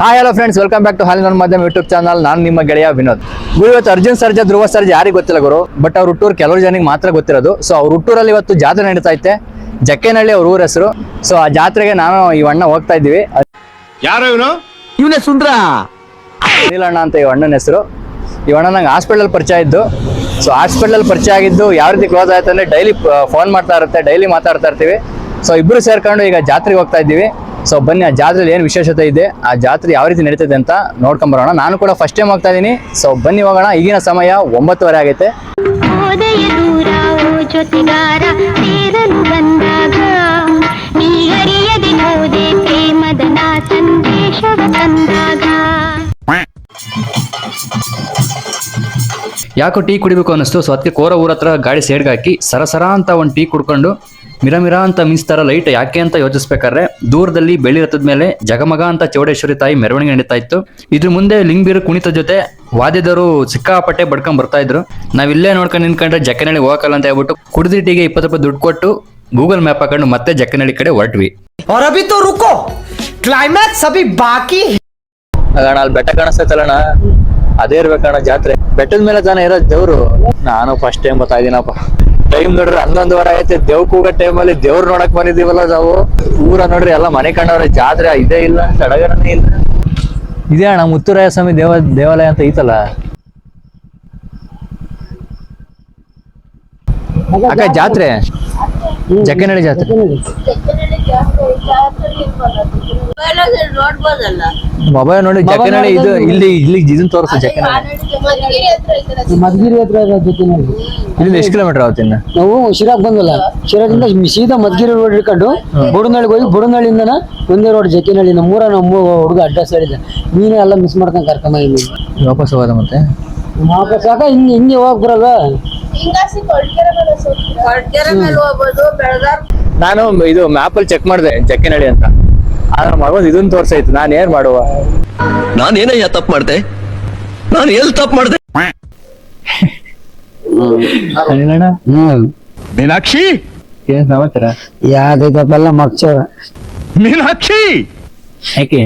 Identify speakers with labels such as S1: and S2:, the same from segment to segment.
S1: Hi hello friends welcome back to ಹಾಲಿನ ಮಾಧ್ಯಮ YouTube channel ನಾನು ನಿಮ್ಮ ಗೆಳೆಯ ವಿನೋದ್. ಗುರು ಇವತ್ತು ಅರ್ಜುನ್ ಸರ್ಜಾ ಧ್ರುವ ಸರ್ಜಾ ಯಾರಿಗೆ ಗೊತ್ತಿಲ್ಲ ಗುರು ಬಟ್ ಅವ್ರ ಹುಟ್ಟೂರು ಕೆಲವರು ಜನಕ್ಕೆ ಮಾತ್ರ ಗೊತ್ತಿರೋದು. ಸೊ ಅವ್ರ ಹುಟ್ಟೂರಲ್ಲಿ ಇವತ್ತು ಜಾತ್ರೆ ನಡೀತಾ ಐತೆ. ಜಕ್ಕೇನಹಳ್ಳಿ ಅವ್ರ ಊರ ಹೆಸರು. ಸೊ ಆ ಜಾತ್ರೆಗೆ ನಾನು ಈ ಅಣ್ಣ ಹೋಗ್ತಾ ಇದ್ದೀವಿ.
S2: ಯಾರು ಇವನು?
S3: ಇವನೇ ಸುಂದ್ರ.
S1: ಅನಿಲಣ್ಣ ಅಣ್ಣ ಅಂತ ಈ ಅಣ್ಣನ ಹೆಸರು. ಈ ಅಣ್ಣ ನಂಗೆ ಹಾಸ್ಪಿಟಲ್ ಪರಿಚಯ ಇದ್ದು. ಸೊ ಹಾಸ್ಪಿಟಲ್ ಪರಿಚಯ ಆಗಿದ್ದು ಯಾವ ರೀತಿ ಕ್ಲೋಸ್ ಆಯ್ತು ಅಂದ್ರೆ ಡೈಲಿ ಫೋನ್ ಮಾಡ್ತಾ ಇರುತ್ತೆ ಡೈಲಿ ಮಾತಾಡ್ತಾ ಇರ್ತೀವಿ. ಸೊ ಇಬ್ರು ಸೇರ್ಕೊಂಡು ಈಗ ಜಾತ್ರೆಗೆ ಹೋಗ್ತಾ ಇದ್ದೀವಿ. ಸೊ ಬನ್ನಿ ಆ ಜಾತ್ರೆಯಲ್ಲಿ ಏನು ವಿಶೇಷತೆ ಇದೆ ಆ ಜಾತ್ರೆ ಯಾವ ರೀತಿ ನಡೀತದೆ ಅಂತ ನೋಡ್ಕೊಂಬರೋಣ ನಾನು ಕೂಡ ಫಸ್ಟ್ ಟೈಮ್ ಹೋಗ್ತಾ ಇದ್ದೀನಿ. ಸೊ ಬನ್ನಿ ಹೋಗೋಣ. ಈಗಿನ ಸಮಯ ಒಂಬತ್ತುವರೆ ಆಗೈತೆ. ಯಾಕೋ ಟೀ ಕುಡಿಬೇಕು ಅನ್ನಿಸ್ತು. ಸೊ ಅದಕ್ಕೆ ಕೋರ ಊರ ಹತ್ರ ಗಾಡಿ ಸೈಡ್ಗೆ ಹಾಕಿ ಸರಸರ ಅಂತ ಒಂದು ಟೀ ಕುಡ್ಕೊಂಡು ಮಿರಾ ಮಿರಾ ಅಂತ ಮಿಂಚ್ತಾರ ಲೈಟ್ ಯಾಕೆ ಅಂತ ಯೋಚಿಸ್ಬೇಕಾದ್ರೆ ದೂರದಲ್ಲಿ ಬೆಳ್ಳಿ ರಥದ ಮೇಲೆ ಜಗಮಗ ಅಂತ ಚೌಡೇಶ್ವರಿ ತಾಯಿ ಮೆರವಣಿಗೆ ನಡೀತಾ ಇತ್ತು. ಇದ್ರ ಮುಂದೆ ಲಿಂಗಬೀರು ಕುಣಿತ ಜೊತೆ ವಾದ್ಯದವರು ಸಿಕ್ಕಾಪಟ್ಟೆ ಬಡ್ಕೊಂಡ್ ಬರ್ತಾ ಇದ್ರು. ನಾವಿಲ್ಲೇ ನೋಡ್ಕೊಂಡು ನಿಂತ್ಕೊಂಡ್ರೆ ಜಕ್ಕನಹಳ್ಳಿ ಹೋಗಲ್ಲ ಅಂತ ಹೇಳ್ಬಿಟ್ಟು ಕುಡಿದಿಟ್ಟಿಗೆ ಇಪ್ಪತ್ತು ರೂಪಾಯಿ ದುಡ್ಡು ಕೊಟ್ಟು ಗೂಗಲ್ ಮ್ಯಾಪ್ ಹಾಕೊಂಡು ಮತ್ತೆ ಜಕ್ಕನಹಳ್ಳಿ ಕಡೆ ಹೊರಟ್ವಿ.
S3: ರುಕೋ ಕ್ಲೈಮ್ಯಾಕ್ಸ್ ಅಭಿ
S1: ಬಾಕಿ ಅಲ್ಲಿ ಬೆಟ್ಟ ಕಾಣಿಸ್ತೈತಲ್ಲಣ್ಣ. ಅದೇ ಇರಬೇಕಣ್ಣ ಜಾತ್ರೆ. ಬೆಟ್ಟದ ಮೇಲೆ ತಾನೇ ಇರೋ ದೇವ್ರು. ನಾನು ಫಸ್ಟ್ ಟೈಮ್ ಬರ್ತಾ ಇದ್ದೀನಪ್ಪ. ಟೈಮ್ ನೋಡ್ರಿ ಹನ್ನೊಂದುವರೆ ಐತೆ ದೇವ್ ಕೂಗೋ ಅಲ್ಲಿ ದೇವ್ರ ನೋಡಕ್ ಬಂದಿದೀವಲ್ಲ ನಾವು. ಊರ ನೋಡ್ರಿ ಎಲ್ಲ ಮನೆ ಕಂಡವ್ರೆ ಜಾತ್ರೆ ಇದೇ ಇಲ್ಲ ಸಡಗರನೇ ಇಲ್ಲ. ಇದೇ ಅಣ್ಣ ಮುತ್ತುರಾಯ ಸ್ವಾಮಿ ದೇವ ದೇವಾಲಯ ಅಂತ ಐತಲ್ಲ? ಅಕ್ಕ ಜಾತ್ರೆ? ಜಕ್ಕನಹಳ್ಳಿ ಜಾತ್ರೆ. ಮೊಬೈಲ್ ನೋಡಿ ಜಕ್ಕನಹಳ್ಳಿ ಇದು ಇಲ್ಲಿ ಇಲ್ಲಿ ಇದನ್ನ ತೋರಿಸು ಮದ್ಗಿರಿ
S4: ಮಧುಗಿರಿ ಹತ್ರ
S5: ಮಧುಗಿರಿ
S1: ಇಲ್ಲಿ ಎಷ್ಟು ಕಿಲೋಮೀಟರ್ ಆವತ್ತಿನ
S5: ನಾವು ಶಿರಾಗ್ ಬಂದಲ್ಲ ಶಿರಾದಿಂದ ಸೀದಾ ಮದ್ಗಿರಿ ರೋಡ್ ಹಿಡ್ಕೊಂಡು ಬುಡನಹಳ್ಳಿಗೆ ಹೋಗಿ ಬುಡನಳ್ಳಿಯಿಂದ ಒಂದೇ ರೋಡ್ ಜಕ್ಕಿನಹಳ್ಳಿ ನಮ್ಮೂರ ನಮ್ಮ ಹುಡುಗ ಅಡ್ರೆಸ್ ಹೇಳಿದ್ದೆ ನೀನೇ ಎಲ್ಲ ಮಿಸ್ ಮಾಡ್ಕೊಂಡು ಕರ್ಕೊಂಬ ಇಲ್ಲಿ.
S1: ವಾಪಸ್ ಹೋಗೋದ ಮತ್ತೆ?
S5: ವಾಪಸ್ ಆಗ ಹಿಂಗೆ ಹಿಂಗೆ ಹೋಗ್ ಬರಲ್ಲ
S4: ಮೇಲೆ ಹೋಗ್ಬೋದು ಬೆಳಗಾರ್
S1: ನಾನು ಇದು ಮ್ಯಾಪಲ್ಲಿ ಚೆಕ್ ಮಾಡಿದೆ ಜಕ್ಕಿನಹಳ್ಳಿ ಅಂತ. ಆದ್ರೆ ಮಗೋದು ಇದನ್ನ ತೋರ್ಸೈತು ನಾನು ಏನ್ ಮಾಡುವ?
S3: ನಾನೇನಯ್ಯ ತಪ್ಪು ಮಾಡ್ದೆ? ನಾನು ಎಲ್ಲಿ ತಪ್ಪು ಮಾಡ್ದೆ?
S5: ಹ್ಮ್.
S2: ಮೀನಾಕ್ಷಿ?
S1: ಏನ್ ಸಮಾಚಾರ?
S5: ಯಾವ್ದೈತಪ್ಪೆಲ್ಲ ಮಕ್ಚವ
S2: ಮೀನಾಕ್ಷಿ?
S1: ಯಾಕೆ?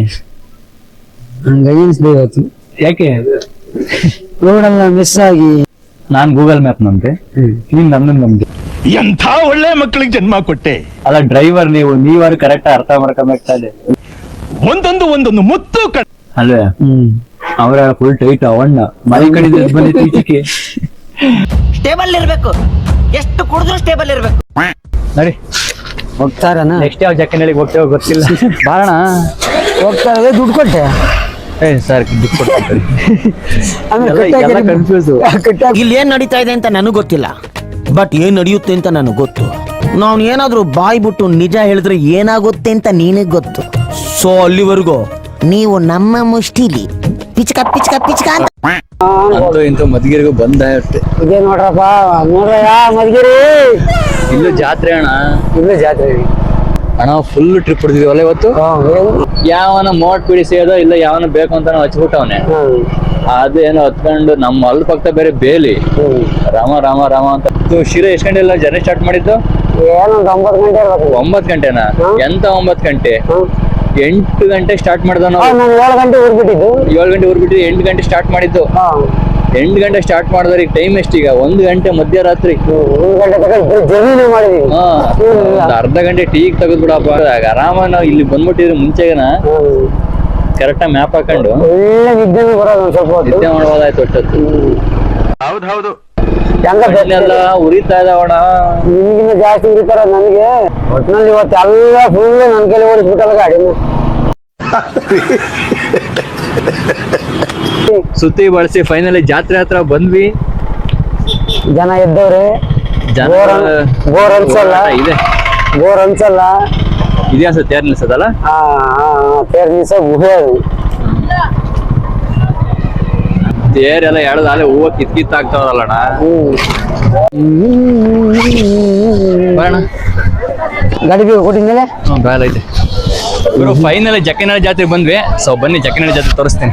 S5: ಹಂಗಾಗಿ ಅನಿಸ್ದೆ ಇವತ್ತು
S1: ಯಾಕೆ?
S5: ರೋಡಲ್ಲ ಮಿಸ್ ಆಗಿ.
S1: ನಾನ್ ಗೂಗಲ್ ಮ್ಯಾಪ್ ನಂತೆ. ನೀನ್ ನನ್ನನ್ನು ನಂಬಿ.
S2: ಎಂಥ ಒಳ್ಳೆ ಮಕ್ಕಳಿಗೆ ಜನ್ಮ ಕೊಟ್ಟೆ?
S1: ಅಲ್ಲ ಡ್ರೈವರ್ ನೀವು ನೀವಾರು ಕರೆಕ್ಟ್ ಅರ್ಥ ಮಾಡ್ಕೊಂಬೇಕಾದ್ರೆ
S2: ಒಂದೊಂದು ಒಂದೊಂದು ಮುತ್ತು ಕಣ್
S1: ಅಲ್ವೇ?
S5: ಹ್ಮ್
S1: ಅವ್ರ ಫುಲ್ ಟೈಟ್ ಅವಣ್ಣ ಮನೆ ಕಡೆ ಬಂದಿತ್ತು ಈಚೆಗೆ
S3: ಸ್ಟೇಬಲ್ ಇರ್ಬೇಕು. ಎಷ್ಟು ಕುಡಿದ್ರು ಸ್ಟೇಬಲ್ ಇರ್ಬೇಕು.
S1: ನಡಿ.
S5: ಹೋಗ್ತಾರಣ
S1: ನೆಕ್ಸ್ಟ್ ಯಾವ ಜಕ್ಕಿನಹಳ್ಳಿಗೆ ಹೋಗ್ತೇವೋ ಗೊತ್ತಿಲ್ಲ. ಬಾರಣ.
S5: ಹೋಗ್ತಾರೆ ದುಡ್ಡು ಕೊಟ್ಟೆ?
S1: ಏ ಸರ್ ದುಡ್ಡು.
S5: ಕಟ್ಟಾಕಿ-
S3: ಇಲ್ಲಿ ಏನ್ ನಡೀತಾ ಇದೆ ಅಂತ ನನಗೂ ಗೊತ್ತಿಲ್ಲ. ಬಟ್ ಏನ್ ನಡೆಯುತ್ತೆ ಅಂತ ನನಗೆ ಗೊತ್ತು. ನಾವ್ ಏನಾದ್ರೂ ಬಾಯ್ ಬಿಟ್ಟು ನಿಜ ಹೇಳಿದ್ರೆ ಏನಾಗುತ್ತೆ ಅಂತ ನಿನಗೆ ಗೊತ್ತು. ಸೊ ಅಲ್ಲಿವರೆಗೂ ನೀವು ನಮ್ಮ ಮುಷ್ಟಿಲಿ ಪಿಚಕ ಪಿಚಕ ಪಿಚಕ ಅಂತ
S1: ಅಂತೂ ಇಂತೂ ಮಧುಗಿರಿಗೂ ಬಂದ
S5: ಇದೇ ನೋಡ್ರಪ್ಪ ನೋಡ್ರಯ್ಯ ಮಧುಗಿರಿ
S1: ಇಲ್ಲೂ ಜಾತ್ರೆ ಅಣ್ಣ.
S5: ಇಲ್ಲೂ ಜಾತ್ರೆ.
S1: ಅಣ್ಣ ಫುಲ್ ಟ್ರಿಪ್ ಹೊಡೆದಿದ್ದೀವಲ್ಲ ಇವತ್ತು? ಯಾವನ ಮೋಟ್ ಬಿಡಿಸಿಯೋದೋ ಇಲ್ಲ ಯಾವನ ಬೇಕು ಅಂತ ಹಚ್ಬಿಟ್ಟವನೆ. ಅದೇನು ಹತ್ಕೊಂಡು ನಮ್ಮ ಅಲ್ ಪಕ್ಕ ಬೇರೆ ಬೇಲಿ. ರಾಮ ರಾಮ ರಾಮ ಅಂತ. ಶಿರ ಎಷ್ಟು ಗಂಟೆ ಎಲ್ಲ ಜರ್ನಿ ಸ್ಟಾರ್ಟ್ ಮಾಡಿದ್ದು?
S5: ಒಂಬತ್ತು
S1: ಒಂಬತ್ ಗಂಟೆನಾ? ಎಂತ ಒಂಬತ್ ಗಂಟೆ. ಎಂಟು ಗಂಟೆ ಸ್ಟಾರ್ಟ್ ಮಾಡ್ದ ನಾವು.
S5: ಏಳು ಗಂಟೆ ಊರ್ಬಿಟ್ಟಿದ್ದು.
S1: ಏಳು ಗಂಟೆ ಊರ್ಬಿಟ್ಟು ಎಂಟು ಗಂಟೆ ಸ್ಟಾರ್ಟ್ ಮಾಡಿದ್ದು. ಎಂಟು ಗಂಟೆ ಸ್ಟಾರ್ಟ್ ಮಾಡಿದ್ರೆ ಈಗ ಟೈಮ್ ಎಷ್ಟೀಗ? ಒಂದು ಗಂಟೆ ಮಧ್ಯರಾತ್ರಿ. ಹಾ ಅರ್ಧ ಗಂಟೆ ಟೀಗ್ ತೆಗೆದ್ಬಿಡಪ್ಪ ಆರಾಮ ನಾವು ಇಲ್ಲಿ ಬಂದ್ಬಿಟ್ಟಿದ್ರೆ ಮುಂಚೆಗನ. ಕರೆಕ್ಟಾಗಿ ಮ್ಯಾಪ್ ಹಾಕೊಂಡು.
S5: ಒಳ್ಳೆ ನಿದ್ದೆನೂ ಬರೋದು ಸ್ವಲ್ಪ ಹೊತ್ತು.
S1: ನಿದ್ದೆ ಮಾಡ್ಬೋದಾಯ್ತು ಒಟ್ಟು
S2: ಹೌದು ಹೌದು
S1: ಎಲ್ಲ ಉರಿತಾ ಇದಾವಣ
S5: ನಿಮ್ಗಿನ್ನ ಜಾಸ್ತಿ ಉರಿತಾರ ನನಗೆ. ಒಟ್ನಲ್ಲಿ ಇವತ್ತು ಎಲ್ಲ ಫುಲ್ ನನ್ ಕೈಲಿ ಓಡಿಸ್ಬಿಟ್ಟಲ್ಲ ಗಾಡಿನ.
S1: ಸುತ್ತಿ ಬಳಸಿ ಫೈನಲಿ ಜಾತ್ರೆ ಹತ್ರ ಬಂದ್ವಿ.
S5: ಜನ ಇದ್ದವ್ರೆ.
S1: ಜನ
S5: ಬೋರ್ ಅನ್- ಅನ್ಸಲ್ಲ.
S1: ಇದೆ.
S5: ಬೋರ್ ಅನ್ಸಲ್ಲ.
S1: ಇದೇ ಅನ್ಸುತ್ತೆ ತೇರ್ ನಿಲ್ಸದಲ್ಲ?
S5: ತೇರ್ ನಿಲ್ಸ ಗುಹೆ ಅದು.
S1: ತೇರ್ ಎಲ್ಲ ಎಳ್ದು ಅಲ್ಲೇ ಹೂವ ಕಿತ್ ಕಿತ್ ಆಗ್ತಾವಲ್ಲಣ್ಣ. ಬರೋಣ.
S5: ಗಾಡಿ ಬೇಕು ಕೊಟ್ಟಿದ್ಮೇಲೆ
S1: ಹ್ಞೂ ಐತೆ. ಫೈನಲ್ ಜಕ್ಕನಹಳ್ಳಿ ಜಾತ್ರೆ ಬಂದ್ವಿ. ಸೊ ಬನ್ನಿ ಜಕ್ಕನಾಳ ಜಾತ್ರೆ ತೋರಿಸ್ತೀನಿ.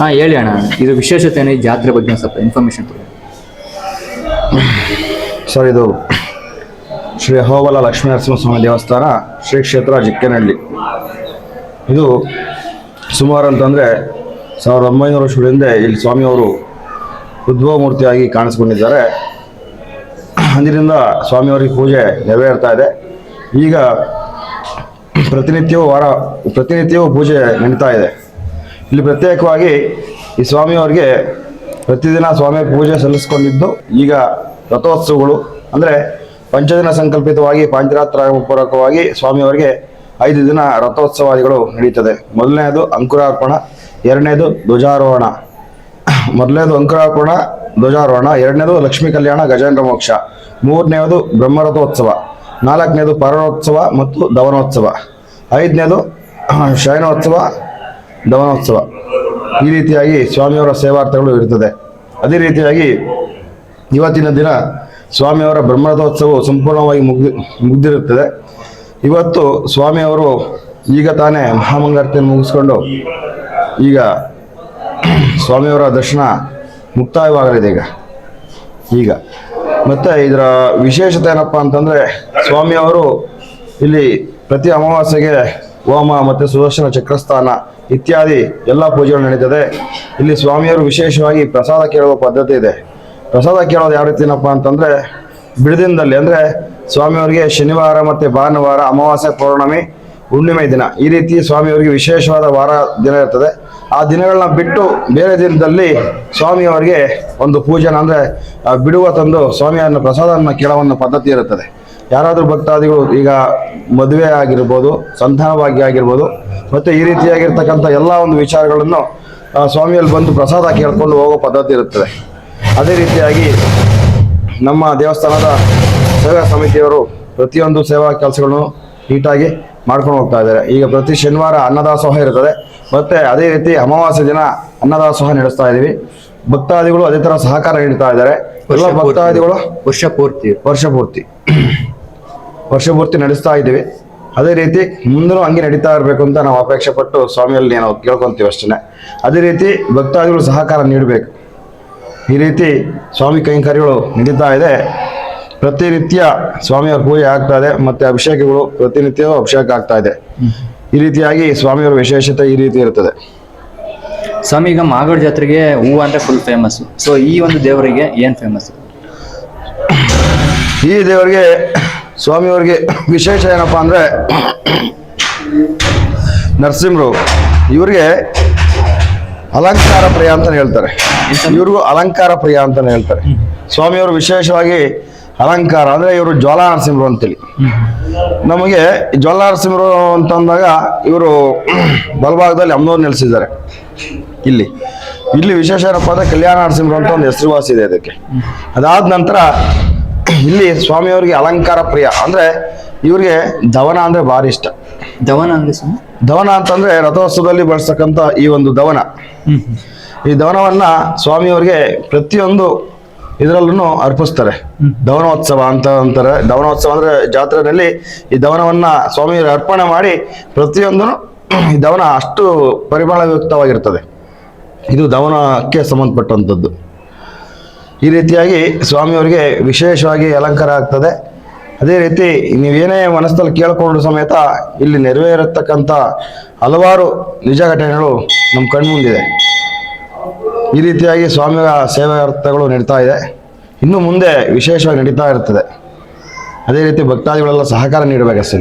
S1: ಹಾ, ಹೇಳಿ ಅಣ್ಣ. ಇದು ವಿಶೇಷತೆ ಜಾತ್ರೆ ಬಗ್ಗೆ ಸ್ವಲ್ಪ ಇನ್ಫಾರ್ಮೇಶನ್ ಕೊಡಿ.
S6: ಸರ್ ಇದು ಶ್ರೀ ಅಹೋಬಲ ಲಕ್ಷ್ಮೀ ನರಸಿಂಹಸ್ವಾಮಿ ದೇವಸ್ಥಾನ ಶ್ರೀ ಕ್ಷೇತ್ರ ಜಿಕ್ಕನಹಳ್ಳಿ. ಇದು ಸುಮಾರು ಅಂತಂದರೆ ಸಾವಿರದ ಒಂಬೈನೂರು ವರ್ಷಗಳ ಹಿಂದೆ ಇಲ್ಲಿ ಸ್ವಾಮಿಯವರು ಉದ್ಭವ ಮೂರ್ತಿಯಾಗಿ ಕಾಣಿಸ್ಕೊಂಡಿದ್ದಾರೆ. ಅಂದಿನಿಂದ ಸ್ವಾಮಿಯವರಿಗೆ ಪೂಜೆ ನೆರವೇರ್ತಾ ಇದೆ. ಈಗ ಪ್ರತಿನಿತ್ಯವೂ ವಾರ, ಪ್ರತಿನಿತ್ಯವೂ ಪೂಜೆ ನಡೀತಾ ಇದೆ. ಇಲ್ಲಿ ಪ್ರತ್ಯೇಕವಾಗಿ ಈ ಸ್ವಾಮಿಯವ್ರಿಗೆ ಪ್ರತಿದಿನ ಸ್ವಾಮಿ ಪೂಜೆ ಸಲ್ಲಿಸ್ಕೊಂಡಿದ್ದು, ಈಗ ರಥೋತ್ಸವಗಳು, ಅಂದರೆ ಪಂಚದಿನ ಸಂಕಲ್ಪಿತವಾಗಿ, ಪಾಂಚರಾತ್ರ ಪೂರಕವಾಗಿ ಸ್ವಾಮಿಯವರಿಗೆ ಐದು ದಿನ ರಥೋತ್ಸವಾದಿಗಳು ನಡೀತದೆ. ಮೊದಲನೇದು ಅಂಕುರಾರ್ಪಣ, ಎರಡನೇದು ಧ್ವಜಾರೋಹಣ. ಮೊದಲನೇದು ಅಂಕುರಾರ್ಪಣ, ಧ್ವಜಾರೋಹಣ, ಎರಡನೇದು ಲಕ್ಷ್ಮೀ ಕಲ್ಯಾಣ, ಗಜೇಂದ್ರ ಮೋಕ್ಷ. ಮೂರನೇದು ಬ್ರಹ್ಮರಥೋತ್ಸವ. ನಾಲ್ಕನೇದು ಪರ್ವೋತ್ಸವ ಮತ್ತು ದವನೋತ್ಸವ. ಐದನೇದು ಶಯನೋತ್ಸವ. ದವನೋತ್ಸವ ಈ ರೀತಿಯಾಗಿ ಸ್ವಾಮಿಯವರ ಸೇವಾರ್ಥಗಳು ಇರ್ತದೆ ಅದೇ ರೀತಿಯಾಗಿ ಇವತ್ತಿನ ದಿನ ಸ್ವಾಮಿಯವರ ಬ್ರಹ್ಮರಥೋತ್ಸವವು ಸಂಪೂರ್ಣವಾಗಿ ಮುಗ್ದಿ, ಮುಗ್ದಿರುತ್ತದೆ. ಇವತ್ತು ಸ್ವಾಮಿಯವರು ಈಗ ತಾನೇ ಮಹಾಮಂಗಾರತಿಯನ್ನು ಮುಗಿಸ್ಕೊಂಡು ಈಗ ಸ್ವಾಮಿಯವರ ದರ್ಶನ ಮುಕ್ತಾಯವಾಗಲಿದೆ ಈಗ. ಈಗ ಮತ್ತು ಇದರ ವಿಶೇಷತೆ ಏನಪ್ಪ ಅಂತಂದರೆ ಸ್ವಾಮಿಯವರು ಇಲ್ಲಿ ಪ್ರತಿ ಅಮಾವಾಸ್ಯೆಗೆ ಹೋಮ ಮತ್ತು ಸುದರ್ಶನ ಚಕ್ರಸ್ಥಾನ ಇತ್ಯಾದಿ ಎಲ್ಲ ಪೂಜೆಗಳು ನಡೀತದೆ. ಇಲ್ಲಿ ಸ್ವಾಮಿಯವರು ವಿಶೇಷವಾಗಿ ಪ್ರಸಾದ ಕೇಳುವ ಪದ್ಧತಿ ಇದೆ. ಪ್ರಸಾದ ಕೇಳೋದು ಯಾವ ರೀತಿನಪ್ಪ ಅಂತಂದ್ರೆ ಬಿಡದಿಂದಲ್ಲಿ ಅಂದ್ರೆ ಸ್ವಾಮಿಯವರಿಗೆ ಶನಿವಾರ ಮತ್ತೆ ಭಾನುವಾರ ಅಮಾವಾಸ್ಯೆ ಪೌರ್ಣಮಿ, ಹುಣ್ಣಿಮೆ ದಿನ ಈ ರೀತಿ ಸ್ವಾಮಿಯವರಿಗೆ ವಿಶೇಷವಾದ ವಾರ ದಿನ ಇರ್ತದೆ. ಆ ದಿನಗಳನ್ನ ಬಿಟ್ಟು ಬೇರೆ ದಿನದಲ್ಲಿ ಸ್ವಾಮಿಯವರಿಗೆ ಒಂದು ಪೂಜೆನ ಅಂದ್ರೆ ಬಿಡುವ ತಂದು ಸ್ವಾಮಿಯನ್ನ ಪ್ರಸಾದವನ್ನು ಕೇಳುವ ಪದ್ಧತಿ ಇರುತ್ತದೆ. ಯಾರಾದರೂ ಭಕ್ತಾದಿಗಳು ಈಗ ಮದುವೆ ಆಗಿರ್ಬೋದು ಸಂತಾನವಾಗಿ ಆಗಿರ್ಬೋದು ಮತ್ತು ಈ ರೀತಿಯಾಗಿರ್ತಕ್ಕಂಥ ಎಲ್ಲ ಒಂದು ವಿಚಾರಗಳನ್ನು ಸ್ವಾಮಿಯಲ್ಲಿ ಬಂದು ಪ್ರಸಾದ ಕೇಳ್ಕೊಂಡು ಹೋಗೋ ಪದ್ಧತಿ ಇರುತ್ತದೆ. ಅದೇ ರೀತಿಯಾಗಿ ನಮ್ಮ ದೇವಸ್ಥಾನದ ಸೇವಾ ಸಮಿತಿಯವರು ಪ್ರತಿಯೊಂದು ಸೇವಾ ಕೆಲಸಗಳನ್ನು ನೀಟಾಗಿ ಮಾಡ್ಕೊಂಡು ಹೋಗ್ತಾ ಇದ್ದಾರೆ. ಈಗ ಪ್ರತಿ ಶನಿವಾರ ಅನ್ನದಾಸೋಹ ಇರ್ತದೆ ಮತ್ತೆ ಅದೇ ರೀತಿ ಅಮಾವಾಸ್ಯ ದಿನ ಅನ್ನದಾಸೋಹ ನಡೆಸ್ತಾ ಇದ್ದೀವಿ. ಭಕ್ತಾದಿಗಳು ಅದೇ ಥರ ಸಹಕಾರ ನೀಡ್ತಾ ಇದ್ದಾರೆ. ಎಲ್ಲ ಭಕ್ತಾದಿಗಳು
S1: ವರ್ಷ ಪೂರ್ತಿ
S6: ವರ್ಷ ಪೂರ್ತಿ ವರ್ಷ ಪೂರ್ತಿ ನಡೆಸ್ತಾ ಇದ್ದೀವಿ. ಅದೇ ರೀತಿ ಮುಂದೂ ಹಂಗೆ ನಡೀತಾ ಇರಬೇಕು ಅಂತ ನಾವು ಅಪೇಕ್ಷೆ ಪಟ್ಟು ಸ್ವಾಮಿಯಲ್ಲಿ ನಾವು ಕೇಳ್ಕೊಂತೀವಿ ಅಷ್ಟೇ ಅದೇ ರೀತಿ ಭಕ್ತಾದಿಗಳು ಸಹಕಾರ ನೀಡಬೇಕು. ಈ ರೀತಿ ಸ್ವಾಮಿ ಕೈಂಕರ್ಯಗಳು ನಡೀತಾ ಇದೆ. ಪ್ರತಿನಿತ್ಯ ಸ್ವಾಮಿಯವರ ಪೂಜೆ ಆಗ್ತಾ ಇದೆ ಮತ್ತೆ ಅಭಿಷೇಕಗಳು ಪ್ರತಿನಿತ್ಯವೂ ಅಭಿಷೇಕ ಆಗ್ತಾ ಇದೆ. ಈ ರೀತಿಯಾಗಿ ಸ್ವಾಮಿಯವರ ವಿಶೇಷತೆ ಈ ರೀತಿ ಇರುತ್ತದೆ
S1: ಸ್ವಾಮಿ ಈಗ ಮಾಗಡ ಜಾತ್ರೆಗೆ ಹೂವು ಅಂದ್ರೆ ಫುಲ್ ಫೇಮಸ್ ಸೊ ಈ ಒಂದು ದೇವರಿಗೆ ಏನ್ ಫೇಮಸ್
S6: ಈ ದೇವರಿಗೆ ಸ್ವಾಮಿಯವರಿಗೆ ವಿಶೇಷ ಏನಪ್ಪ ಅಂದರೆ ನರಸಿಂಹರು, ಇವರಿಗೆ ಅಲಂಕಾರ ಪ್ರಿಯ ಅಂತ ಹೇಳ್ತಾರೆ. ಇವ್ರಿಗೂ ಅಲಂಕಾರ ಪ್ರಿಯ ಅಂತಾನೆ ಹೇಳ್ತಾರೆ. ಸ್ವಾಮಿಯವರು ವಿಶೇಷವಾಗಿ ಅಲಂಕಾರ, ಅಂದ್ರೆ ಇವರು ಜ್ವಾಲಾ ನರಸಿಂಹರು ಅಂತೇಳಿ. ನಮಗೆ ಜ್ವಾಲಾ ನರಸಿಂಹರು ಅಂತಂದಾಗ ಇವರು ಬಲಭಾಗದಲ್ಲಿ ಅಮ್ಮನವ್ರು ನೆಲೆಸಿದ್ದಾರೆ. ಇಲ್ಲಿ. ಇಲ್ಲಿ ವಿಶೇಷ ಏನಪ್ಪ ಅಂದ್ರೆ ಕಲ್ಯಾಣ ನರಸಿಂಹರು ಅಂತ ಒಂದು ಹೆಸರುವಾಸಿ ಇದೆ ಅದಕ್ಕೆ. ಅದಾದ ನಂತರ ಇಲ್ಲಿ ಸ್ವಾಮಿಯವ್ರಿಗೆ ಅಲಂಕಾರ ಪ್ರಿಯ. ಅಂದ್ರೆ ಇವ್ರಿಗೆ ದವನ ಅಂದ್ರೆ ಭಾರಿ ಇಷ್ಟ.
S1: ದವನ ಅಂದ್ರೆ
S6: ದವನ ಅಂತಂದ್ರೆ ರಥೋತ್ಸವದಲ್ಲಿ ಬಳಸ್ತಕ್ಕಂಥ ಈ ಒಂದು ದವನ. ಈ ದವನವನ್ನ ಸ್ವಾಮಿಯವರಿಗೆ ಪ್ರತಿಯೊಂದು ಇದರಲ್ಲೂ ಅರ್ಪಿಸ್ತಾರೆ. ದವನೋತ್ಸವ ಅಂತ ಅಂತಾರೆ. ದವನೋತ್ಸವ ಅಂದ್ರೆ ಜಾತ್ರೆಯಲ್ಲಿ ಈ ದವನವನ್ನ ಸ್ವಾಮಿಯವರು ಅರ್ಪಣೆ ಮಾಡಿ ಪ್ರತಿಯೊಂದು ಈ ದವನ ಅಷ್ಟು ಪರಿಮಳಯುಕ್ತವಾಗಿರ್ತದೆ. ಇದು ದವನಕ್ಕೆ ಸಂಬಂಧಪಟ್ಟಂಥದ್ದು. ಈ ರೀತಿಯಾಗಿ ಸ್ವಾಮಿಯವರಿಗೆ ವಿಶೇಷವಾಗಿ ಅಲಂಕಾರ ಆಗ್ತದೆ. ಅದೇ ರೀತಿ ನೀವೇನೇ ಮನಸ್ಸಲ್ಲಿ ಕೇಳ್ಕೊಂಡ್ರು ಸಮೇತ ಇಲ್ಲಿ ನೆರವೇರತಕ್ಕಂಥ ಹಲವಾರು ನಿಜ ಘಟನೆಗಳು ನಮ್ಮ ಕಣ್ಮುಂದಿದೆ. ಈ ರೀತಿಯಾಗಿ ಸ್ವಾಮಿಯ ಸೇವಾರ್ಥಗಳು ನಡೀತಾ ಇದೆ. ಇನ್ನು ಮುಂದೆ ವಿಶೇಷವಾಗಿ ನಡೀತಾ ಇರ್ತದೆ. ಅದೇ ರೀತಿ ಭಕ್ತಾದಿಗಳೆಲ್ಲ ಸಹಕಾರ ನೀಡಬೇಕಷ್ಟೇ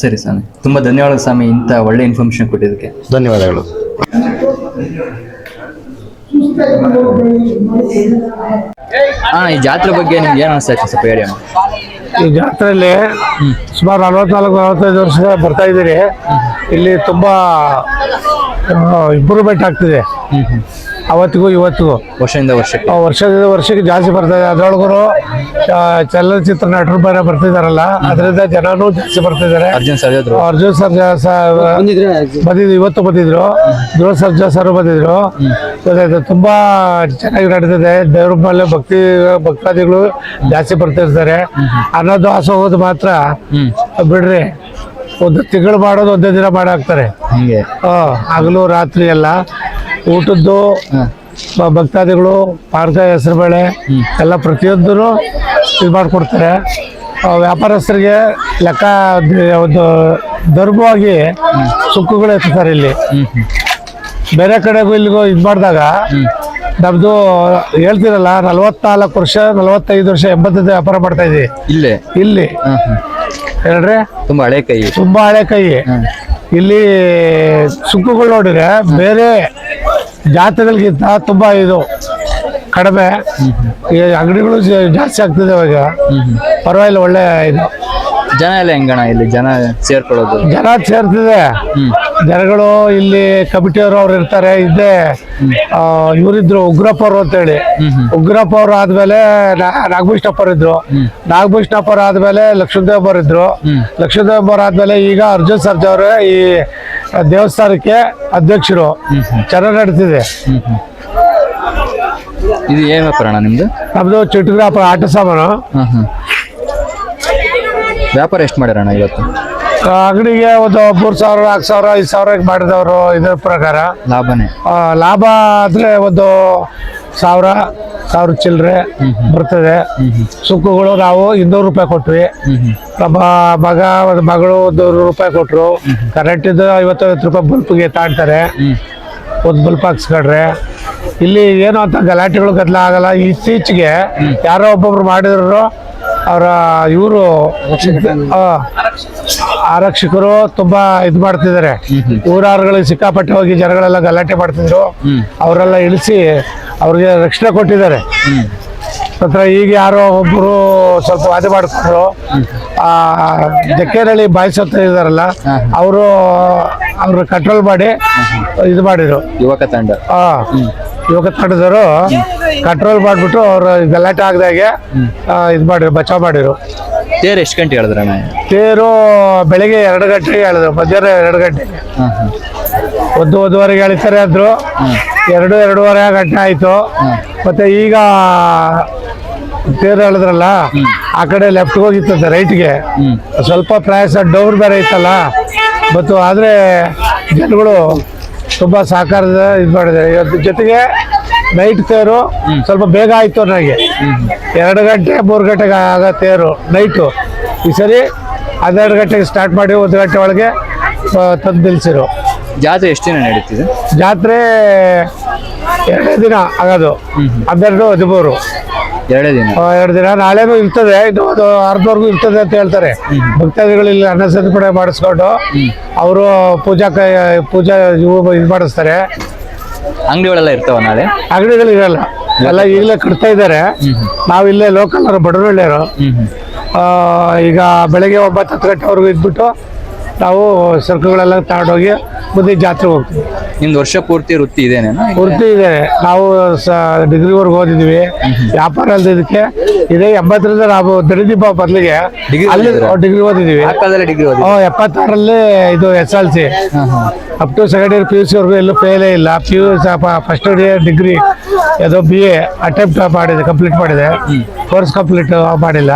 S1: ಸರಿ ಸ್ವಾಮಿ. ತುಂಬ ಧನ್ಯವಾದ ಸ್ವಾಮಿ ಇಂಥ ಒಳ್ಳೆ ಇನ್ಫಾರ್ಮೇಶನ್ ಕೊಟ್ಟಿದ್ದಕ್ಕೆ.
S6: ಧನ್ಯವಾದಗಳು.
S1: ಹಾ ಈ ಜಾತ್ರೆ ಬಗ್ಗೆ ನಿಮ್ಗೆ ಏನ್ ಅನಿಸ್ತಾ ಸ್ವಲ್ಪ ಹೇಳಿ
S7: ಈ ಜಾತ್ರೆಯಲ್ಲಿ ಸುಮಾರು ನಲವತ್ನಾಲ್ಕು ನಲವತ್ತೈದು ವರ್ಷ ಬರ್ತಾ ಇದ್ದೀರಿ. ಇಲ್ಲಿ ತುಂಬಾ ಇಂಪ್ರೂವ್ಮೆಂಟ್ ಆಗ್ತಿದೆ. ಅವತ್ತಿಗೂ ಇವತ್ತಿಗೂ.
S1: ವರ್ಷದಿಂದ ವರ್ಷಕ್ಕೆ.
S7: ಆ, ವರ್ಷದಿಂದ ವರ್ಷಕ್ಕೆ ಜಾಸ್ತಿ ಬರ್ತದೆ. ಅದ್ರೊಳಗೂ ಚಲನಚಿತ್ರ ನಟರು ಬೇರೆ ಬರ್ತಿದಾರಲ್ಲ ಅದರಿಂದ ಜನನೂ ಜಾಸ್ತಿ ಬರ್ತಿದ್ದಾರೆ
S1: ಅರ್ಜುನ್ ಸರ್
S7: ಅರ್ಜುನ್ ಸರ್ ಬಂದಿದ್ರು ಇವತ್ತು ಬಂದಿದ್ರು. ಧ್ರುವ ಸರ್ಜಾ ಸರ್ ಬಂದಿದ್ರು. ತುಂಬಾ ಚೆನ್ನಾಗಿ ನಡೀತಿದೆ. ದೇವ್ರ ಮೇಲೆ ಭಕ್ತಿ ಭಕ್ತಾದಿಗಳು ಜಾಸ್ತಿ ಬರ್ತಿರ್ತಾರೆ. ಅನ್ನೋದು ಹೋಗೋದು ಮಾತ್ರ ಬಿಡ್ರಿ. ಒಂದು ತಿಂಗಳು ಮಾಡೋದು ಒಂದೇ ದಿನ ಮಾಡಾಕ್ತಾರೆ.
S1: ಹಿಂಗೆ.
S7: ಆ, ಹಗಲು ರಾತ್ರಿ ಎಲ್ಲ ಊಟದ್ದು ಬ- ಭಕ್ತಾದಿಗಳು ಪಾರ್ಕ ಹೆಸರುಬೇಳೆ ಎಲ್ಲ ಪ್ರತಿಯೊಂದೂ ಇದು ಮಾಡಿಕೊಡ್ತಾರೆ. ಆ, ವ್ಯಾಪಾರಸ್ಥರಿಗೆ ಲೆಕ್ಕ ದ- ಒಂದು ಧರ್ಮವಾಗಿ ಸುಕ್ಕುಗಳು ಎತ್ತುತ್ತಾರೆ ಇಲ್ಲಿ. ಬೇರೆ ಕಡೆಗೂ ಇಲ್ಲಿಗೂ ಇದು ಮಾಡಿದಾಗ ನಮ್ದು ಹೇಳ್ತಿರಲ್ಲ ನಲವತ್ನಾಲ್ಕು ವರ್ಷ ನಲವತ್ತೈದು ವರ್ಷ ಎಂಬತ್ತೈದು ವ್ಯಾಪಾರ ಮಾಡ್ತಾ ಇದ್ದೀವಿ
S1: ಇಲ್ಲೇ?
S7: ಇಲ್ಲಿ. ಹೇಳ್ರಿ?
S1: ತುಂಬಾ ಹಳೆ ಕೈ.
S7: ತುಂಬಾ ಹಳೆ ಕೈ. ಇಲ್ಲಿ ಸುಕ್ಕುಗಳು ನೋಡಿದ್ರೆ ಬೇರೆ ಜಾತ್ರೆಗಳಿಗಿಂತ ತುಂಬಾ ಇದು ಕಡಿಮೆ. ಈ ಅಂಗಡಿಗಳು ಜಾಸ್ತಿ ಆಗ್ತಿದೆ ಅವಾಗ ಪರವಾಗಿಲ್ಲ ಒಳ್ಳೆ ಇದು.
S1: ಜನ ಎಲ್ಲ ಹೆಂಗಣ ಇಲ್ಲಿ? ಜನ ಸೇರ್ಕೊಳ್ಳೋದು.
S7: ಜನ ಸೇರ್ತಿದೆ. ಜನಗಳು ಇಲ್ಲಿ ಕಮಿಟಿಯವರು ಅವ್ರು ಇರ್ತಾರೆ ಇದೇ ಇವರಿದ್ರು ಉಗ್ರಪ್ಪ ಅವರು ಅಂತೇಳಿ. ಉಗ್ರಪ್ಪ ಅವ್ರು ಆದ್ಮೇಲೆ ನಾಗಭೂಷಣಪ್ಪ ಇದ್ರು. ನಾಗಭೂಷಣಪ್ಪ ಅವ್ರು ಆದ್ಮೇಲೆ ಲಕ್ಷ್ಮಣದೇವ್ ಅವ್ರು ಇದ್ರು. ಲಕ್ಷ್ಮಣದೇವ್ ಅವ್ರು ಆದ್ಮೇಲೆ ಈಗ ಅರ್ಜುನ್ ಸರ್ಜಾ ಅವರು ಈ ದೇವಸ್ಥಾನಕ್ಕೆ ಅಧ್ಯಕ್ಷರು. ಚೆನ್ನಾಗಿ ನಡೀತಿದೆ.
S1: ಇದು ಏನ್ ವ್ಯಾಪಾರ ಅಣ್ಣ ನಿಮ್ದು
S7: ನಮ್ದು ಚಿಟ್ಟಗ್ರಾಪ ಆಟ ಸಾಮಾನು.
S1: ವ್ಯಾಪಾರ ಎಷ್ಟು ಮಾಡ್ಯಾರಣ್ಣ ಇವತ್ತು?
S7: ಅಂಗಡಿಗೆ ಒಂದು ಮೂರ್ ಸಾವಿರ ನಾಲ್ಕು ಸಾವಿರ ಐದು ಸಾವಿರಕ್ಕೆ ಮಾಡಿದವರು ಇದ್ರ ಪ್ರಕಾರ.
S1: ಲಾಭನೇ.
S7: ಆ, ಲಾಭ ಆದ್ರೆ ಒಂದು ಸಾವಿರ ಸಾವಿರ ಚಿಲ್ಲರೆ ಬರ್ತದೆ. ಸುಕ್ಕುಗಳು ನಾವು ಇನ್ನೂರು ರೂಪಾಯಿ ಕೊಟ್ವಿ. ನಮ್ಮ ಮಗ ಒಂದು ಮಗಳು ಒಂದು ನೂರು ರೂಪಾಯಿ ಕೊಟ್ರು. ಕರೆಂಟಿಂದ ಐವತ್ತೈವತ್ತು ರೂಪಾಯಿ ಬಲ್ಪ್ಗೆ ತಾಡ್ತಾರೆ ಒಂದು ಬಲ್ಪ್ ಹಾಕ್ಸ್ಕೊಂಡ್ರೆ. ಇಲ್ಲಿ ಏನು ಅಂತ ಗಲಾಟೆಗಳು ಗದ್ದಲ ಆಗಲ್ಲ. ಇತ್ತೀಚೆಗೆ ಯಾರೋ ಒಬ್ಬೊಬ್ರು ಮಾಡಿದ್ರು ಅವರ ಇವರು ಆರಕ್ಷಕರು ತುಂಬಾ ಇದು ಮಾಡ್ತಿದ್ದಾರೆ. ಊರಾರುಗಳಿಗೆ ಸಿಕ್ಕಾಪಟ್ಟೆ ಹೋಗಿ ಜನಗಳೆಲ್ಲ ಗಲಾಟೆ ಮಾಡ್ತಿದ್ರು. ಅವರೆಲ್ಲ ಇಳಿಸಿ ಅವ್ರಿಗೆ ರಕ್ಷಣೆ ಕೊಟ್ಟಿದ್ದಾರೆ. ನಂತರ ಈಗ ಯಾರೋ ಒಬ್ಬರು ಸ್ವಲ್ಪ ವಾದ ಮಾಡ್ಕೊಂಡ್ರು ಆ ಜಕ್ಕೇನಹಳ್ಳಿ ಬಾಯ್ಸ್ ಅಂತ ಇದಾರಲ್ಲ ಅವರು ಅವ್ರ ಕಂಟ್ರೋಲ್ ಮಾಡಿ ಇದು ಮಾಡಿದ್ರು.
S1: ಯುವಕ ತಂಡ.
S7: ಯುವಕ ತಂಡದವರು ಕಂಟ್ರೋಲ್ ಮಾಡ್ಬಿಟ್ಟು ಅವ್ರು ಗಲಾಟೆ ಆಗದಾಗೆ ಇದು ಮಾಡಿರು ಬಚಾವ್ ಮಾಡಿರು.
S1: ತೇರು ಎಷ್ಟು ಗಂಟೆ ಹೇಳಿದ್ರ
S7: ತೇರು ಬೆಳಿಗ್ಗೆ ಎರಡು ಗಂಟೆಗೆ ಹೇಳಿದ್ರು ಮಧ್ಯಾಹ್ನ ಎರಡು ಗಂಟೆಗೆ ಒಂದು ಒಂದೂವರೆಗೆ ಎಳಿತಾರೆ ಅಂದ್ರು. ಎರಡು ಎರಡೂವರೆ ಗಂಟೆ ಆಯ್ತು. ಮತ್ತೆ ಈಗ ತೇರು ಹೇಳಿದ್ರಲ್ಲ ಆ ಕಡೆ ಲೆಫ್ಟ್ ಹೋಗಿತ್ತಂತೆ ರೈಟ್ಗೆ ಸ್ವಲ್ಪ ಪ್ರಯಾಸ ಡೌನ್ ಬೇರೆ ಇತ್ತಲ್ಲ ಮತ್ತು ಆದ್ರೆ ಜನಗಳು ತುಂಬಾ ಸಹಕಾರದ ಇದು ಮಾಡಿದ್ದಾರೆ. ಇವತ್ತು ಜೊತೆಗೆ ನೈಟ್ ತೇರು ಸ್ವಲ್ಪ ಬೇಗ ಆಯ್ತು ನನಗೆ. ಎರಡು ಗಂಟೆ ಮೂರು ಗಂಟೆಗೆ ಆಗ ತೇರು ನೈಟು ಈ ಸರಿ ಹನ್ನೆರಡು ಗಂಟೆಗೆ ಸ್ಟಾರ್ಟ್ ಮಾಡಿ ಒಂದು ಗಂಟೆ ಒಳಗೆ ತಂದು ನಿಲ್ಸಿರು
S1: ಜಾತ್ರೆ ಎಷ್ಟು ದಿನ ನಡೀತಿದೆ?
S7: ಜಾತ್ರೆ ಎರಡೇ ದಿನ ಆಗೋದು. ಹನ್ನೆರಡು ಹದಿಮೂರು.
S1: ಎರಡೇ ದಿನ.
S7: ಎರಡು ದಿನ ನಾಳೆನೂ ಇರ್ತದೆ. ಇದು ಒಂದು ಅರ್ಧವರೆಗೂ ಇರ್ತದೆ ಅಂತ ಹೇಳ್ತಾರೆ. ಭಕ್ತಾದಿಗಳು ಇಲ್ಲಿ ಅನ್ನ ಸದುಪಡೆ ಮಾಡಿಸ್ಕೊಂಡು ಅವರು ಪೂಜಾ ಪೂಜಾ ಇವು ಇದು ಮಾಡಿಸ್ತಾರೆ.
S1: ಅಂಗಡಿಗಳೆಲ್ಲ ಇರ್ತಾವ ನಾಳೆ?
S7: ಅಂಗಡಿಗಳು ಇರಲ್ಲ. ಎಲ್ಲ ಈಗಲೇ ಕಟ್ತಾ ಇದ್ದಾರೆ. ನಾವು ಇಲ್ಲೇ ಲೋಕಲ್ ಬಡವಳ್ಳಿಯರು ಈಗ ಬೆಳಗ್ಗೆ ಒಂಬತ್ತು ಹತ್ತು ಗಂಟೆವರೆಗೂ ಇದ್ಬಿಟ್ಟು ನಾವು ಸರಕುಗಳೆಲ್ಲ ತಗೊಂಡೋಗಿ ಮುಂದೆ ಜಾತ್ರೆ ಹೋಗ್ತೀವಿ.
S1: ನಿಮ್ದು ವರ್ಷ ಪೂರ್ತಿ ವೃತ್ತಿ ಇದೆ
S7: ವೃತ್ತಿ ಇದೆ. ನಾವು ಸ ಡಿಗ್ರಿವರೆಗೂ ಓದಿದ್ವಿ. ವ್ಯಾಪಾರ ಅಲ್ದಿದ್ದಕ್ಕೆ ಇದೇ ಎಂಬತ್ತರಿಂದ ನಾವು ದರಿದೀಪ ಬದಲಿಗೆ
S1: ಡಿಗ್ರಿ
S7: ಅಲ್ಲಿ? ಡಿಗ್ರಿ
S1: ಆ ಕಾಲದಲ್ಲಿ ಡಿಗ್ರಿ ಓದಿ
S7: ಓ ಎಪ್ಪತ್ತಾರಲ್ಲಿ ಇದು S L C. Up to second year P U ಸಿವರೆಗೂ ವರ್ಗು ಎಲ್ಲೂ ಫೇಲೇ ಇಲ್ಲ. P U first year degree ಅದು ಬಿ ಎ ಅಟೆಂಪ್ಟ್ ಮಾಡಿದೆ ಕಂಪ್ಲೀಟ್ ಮಾಡಿದೆ. ಕೋರ್ಸ್ ಕಂಪ್ಲೀಟ್ ಮಾಡಿಲ್ಲ.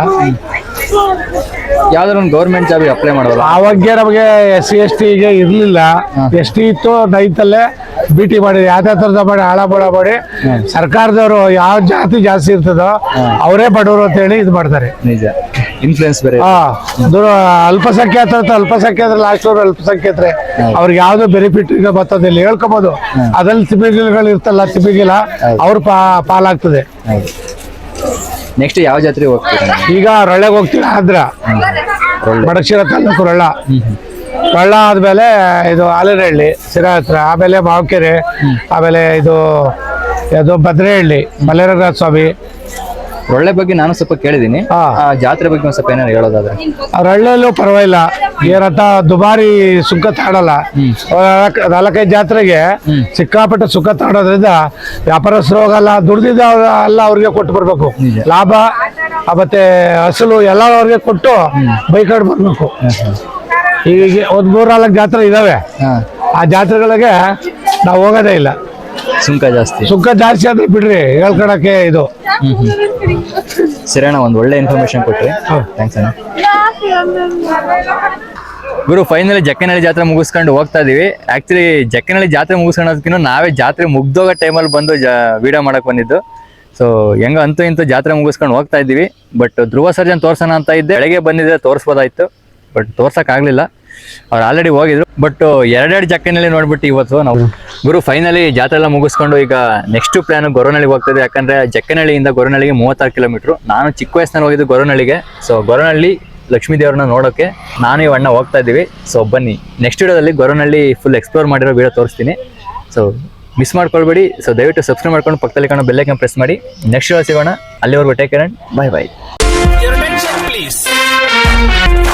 S1: ಯಾವ್ದಾದ್ರು ಒಂದು ಗೌರ್ಮೆಂಟ್ ಜಾಬ್ ಅಪ್ಲೈ ಮಾಡೋದು
S7: ಆವಾಗ್ಯ ನಮಗೆ ಎಸ್ ಸಿ ಎಸ್ ಟಿಗೆ ಇರಲಿಲ್ಲ. ಎಸ್ ಟಿ ಇತ್ತು ನೈತಲ್ಲೇ ಬಿ ಟಿ ಮಾಡಿ ಯಾವ್ದೇ ಥರದ ಮಾಡಿ ಹಾಳ ಬಡ ಮಾಡಿ ಸರ್ಕಾರದವರು ಯಾವ ಜಾತಿ ಜಾಸ್ತಿ ಇರ್ತದೋ ಅವರೇ ಬಡವರು ಅಂತ ಹೇಳಿ ಇದು ಮಾಡ್ತಾರೆ.
S1: ನಿಜ. ಇನ್ಫ್ಲೂಯೆನ್ಸ್ ಬೇರೆ
S7: ಅಲ್ಪಸಂಖ್ಯಾತ ಅಲ್ಪಸಂಖ್ಯಾತರ ಲಾಸ್ಟ್ ಅವ್ರು ಅಲ್ಪಸಂಖ್ಯಾತರೆ ಅವ್ರಿಗೆ ಯಾವ್ದು ಬೆನಿಫಿಟ್ ಈಗ ಬರ್ತದಿಲ್ಲ ಹೇಳ್ಕೊಬೋದು. ಅದ್ರಲ್ಲಿ ತಿಮಿಗಿಲ್ಗಳು ಇರ್ತಲ್ಲ ತಿಮಿಗಿಲ ಅವ್ರ ಪಾ ಪಾಲಾಗ್ತದೆ.
S1: ನೆಕ್ಸ್ಟ್ ಯಾವ ಜಾತ್ರೆ ಹೋಗ್ತೀರಾ?
S7: ಈಗ ರೊಳ್ಳೆಗೆ ಹೋಗ್ತೀವಿ ಆದ್ರ? ಬಡಕ್ಷಿರ ತಾಲೂಕು ರೊಳ್ಳ. ರೊಳ್ಳ ಆದ್ಮೇಲೆ ಇದು ಆಲನಹಳ್ಳಿ ಸಿರಾ ಹತ್ರ ಆಮೇಲೆ ಮಾವಕೆರೆ ಆಮೇಲೆ ಇದು ಇದು ಭದ್ರಹಳ್ಳಿ ಮಲ್ಲೇರಂಗನಾಥ ಸ್ವಾಮಿ
S1: ಒಳ್ಳೆ ಬಗ್ಗೆ ನಾನು ಸ್ವಲ್ಪ ಕೇಳಿದೀನಿ ಆ ಜಾತ್ರೆ ಬಗ್ಗೆ ಒಂದ್ ಸ್ವಲ್ಪ ಏನಾದ್ರು ಹೇಳೋದಾದ್ರೆ.
S7: ಅವ್ರ ಹಳ್ಳಿಯಲ್ಲೂ ಪರವಾಗಿಲ್ಲ. ಏನಂತ ದುಬಾರಿ ಸುಂಕ ತಾಡಲ್ಲ. ನಾಲ್ಕ್- ನಾಲ್ಕೈದು ಜಾತ್ರೆಗೆ ಸಿಕ್ಕಾಪಟ್ಟೆ ಸುಖ ತಾಡೋದ್ರಿಂದ ವ್ಯಾಪಾರಸ್ಥರು ಹೋಗಲ್ಲ ದುಡ್ದಿದ್ದ ಎಲ್ಲ ಅವ್ರಿಗೆ ಕೊಟ್ಟು ಬರ್ಬೇಕು. ಲಾಭ ಮತ್ತೆ ಅಸಲು ಎಲ್ಲ ಅವ್ರಿಗೆ ಕೊಟ್ಟು ಬೈಕಾಡ್ ಬರ್ಬೇಕು. ಈಗ ಒಂದ್ ಮೂರ್ ನಾಲ್ಕು ಜಾತ್ರೆ ಇದಾವೆ. ಆ ಜಾತ್ರೆಗಳಿಗೆ ನಾವು ಹೋಗೋದೇ ಇಲ್ಲ.
S1: ಸುಂಕ ಜಾಸ್ತಿ.
S7: ಸುಂಕ ಜಾಸ್ತಿ ಆದ್ರೆ ಬಿಡ್ರಿ ಹೇಳ್ಕೊಳಕ್ಕೆ ಇದು.
S1: ಸರಿ ಅಣ್ಣ ಒಂದು ಒಳ್ಳೆ ಇನ್ಫಾರ್ಮೇಶನ್ ಕೊಟ್ರಿ. ಥ್ಯಾಂಕ್ಸ್ ಅಣ್ಣ. ಗುರು ಫೈನಲಿ ಜಕ್ಕನಹಳ್ಳಿ ಜಾತ್ರೆ ಮುಗಿಸ್ಕೊಂಡು ಹೋಗ್ತಾ ಇದೀವಿ. ಆಕ್ಚುಲಿ ಜಕ್ಕನಹಳ್ಳಿ ಜಾತ್ರೆ ಮುಗಿಸ್ಕೊಳ್ಳೋದಕ್ಕಿಂತ ನಾವೇ ಜಾತ್ರೆ ಮುಗ್ದೋಗೋ ಟೈಮಲ್ಲಿ ಬಂದು ವಿಡಿಯೋ ಮಾಡಕ್ ಬಂದಿದ್ದು. ಸೊ ಹೆಂಗ ಅಂತೂ ಇಂತೂ ಜಾತ್ರೆ ಮುಗಿಸ್ಕೊಂಡು ಹೋಗ್ತಾ ಇದೀವಿ. ಬಟ್ ಧ್ರುವ ಸರ್ಜನ್ ತೋರ್ಸೋಣ ಅಂತ ಇದ್ದೆ. ಬೆಳಗ್ಗೆ ಬಂದಿದ್ರೆ ತೋರಿಸ್ಬೋದಾಯ್ತು. ಬಟ್ ತೋರ್ಸಕ್ ಆಗ್ಲಿಲ್ಲ ಅವ್ರು ಆಲ್ರೆಡಿ ಹೋಗಿದ್ರು. ಬಟ್ ಎರಡೆರಡು ಚಕ್ಕನಲ್ಲಿ ನೋಡ್ಬಿಟ್ಟು ಇವತ್ತು ನಾವು ಗುರು ಫೈನಲಿ ಜಾತ್ರೆ ಎಲ್ಲ ಮುಗಿಸ್ಕೊಂಡು ಈಗ ನೆಕ್ಸ್ಟ್ ಪ್ಲಾನ್ ಗೊರವನಹಳ್ಳಿಗೆ ಹೋಗ್ತದೆ ಯಾಕಂದ್ರೆ ಜಕ್ಕನಹಳ್ಳಿಯಿಂದ ಗೊರವನಹಳ್ಳಿಗೆ ಮೂವತ್ತಾರು ಕಿಲೋಮೀಟ್ರು ನಾನು ಚಿಕ್ಕ ವಯಸ್ಸಿನಲ್ಲಿ ಹೋಗಿದ್ದು ಗೊರವನಹಳ್ಳಿಗೆ ಸೊ ಗೊರವನಹಳ್ಳಿ ಲಕ್ಷ್ಮೀ ದೇವ್ರನ್ನ ನೋಡೋಕೆ ನಾನು ಈ ಅಣ್ಣ ಹೋಗ್ತಾ ಇದ್ದೀವಿ. ಸೊ ಬನ್ನಿ. ನೆಕ್ಸ್ಟ್ ವಿಡಿಯೋದಲ್ಲಿ ಗೊರವನಹಳ್ಳಿ ಫುಲ್ ಎಕ್ಸ್ಪ್ಲೋರ್ ಮಾಡಿರೋ ವಿಡಿಯೋ ತೋರಿಸ್ತೀನಿ. ಸೊ ಮಿಸ್ ಮಾಡ್ಕೊಳ್ಬೇಡಿ. ಸೊ ದಯವಿಟ್ಟು ಸಬ್ಸ್ಕ್ರೈಬ್ ಮಾಡ್ಕೊಂಡು ಪಕ್ಕದಲ್ಲಿ ಕಾಣೋ ಬೆಲ್ಲೈಕನ್ ಪ್ರೆಸ್ ಮಾಡಿ. ನೆಕ್ಸ್ಟ್ ವಿಡಿಯೋ ಸಿಗೋಣ. ಅಲ್ಲಿವರೆಗೂ take care
S8: bye bye please.